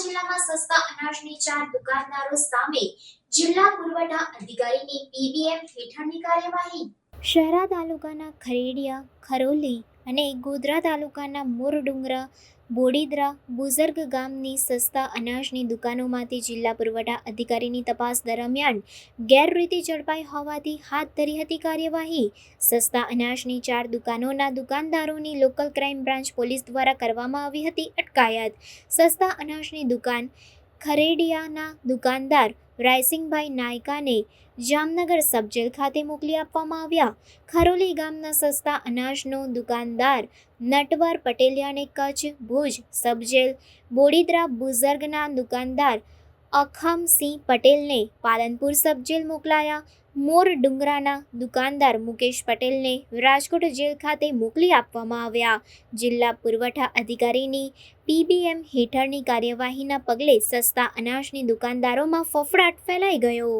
જિલ્લામાં સસ્તા અનાજની ચાર દુકાનદારો સામે જિલ્લા પુરવઠા અધિકારીની પીબીએમ કાર્યવાહી. શહેરા તાલુકાના ખરેડિયા, ખરોલી અને ગોધરા તાલુકાના મોરડુંગરા બોડીદરા બુઝર્ગ ગામની સસ્તા અનાજની દુકાનોમાંથી જિલ્લા પુરવઠા અધિકારીની તપાસ દરમિયાન ગેરરીતિ ઝડપાઈ હોવાથી હાથ ધરી હતી કાર્યવાહી. સસ્તા અનાજની ચાર દુકાનોના દુકાનદારોની લોકલ ક્રાઇમ બ્રાન્ચ પોલીસ દ્વારા કરવામાં આવી હતી અટકાયત. સસ્તા અનાજની દુકાન ખરેડિયાના દુકાનદાર રાયસિંગભાઈ નાયકાને જામનગર સબજેલ ખાતે મોકલી આપવામાં આવ્યા. ખરોલી ગામના સસ્તા અનાજનો દુકાનદાર નટવર પટેલિયાને કચ્છ ભુજ સબજેલ, બોડીદરા બુઝર્ગના દુકાનદાર અખમસિંહ પટેલને પાલનપુર સબજેલ મોકલાયા. મોર ડુંગરાના દુકાનદાર મુકેશ પટેલને રાજકોટ જેલ ખાતે મોકલી આપવામાં આવ્યા. જિલ્લા પુરવઠા અધિકારીની પીબીએમ હેઠળની કાર્યવાહીના પગલે સસ્તા અનાજની દુકાનદારોમાં ફફડાટ ફેલાઈ ગયો.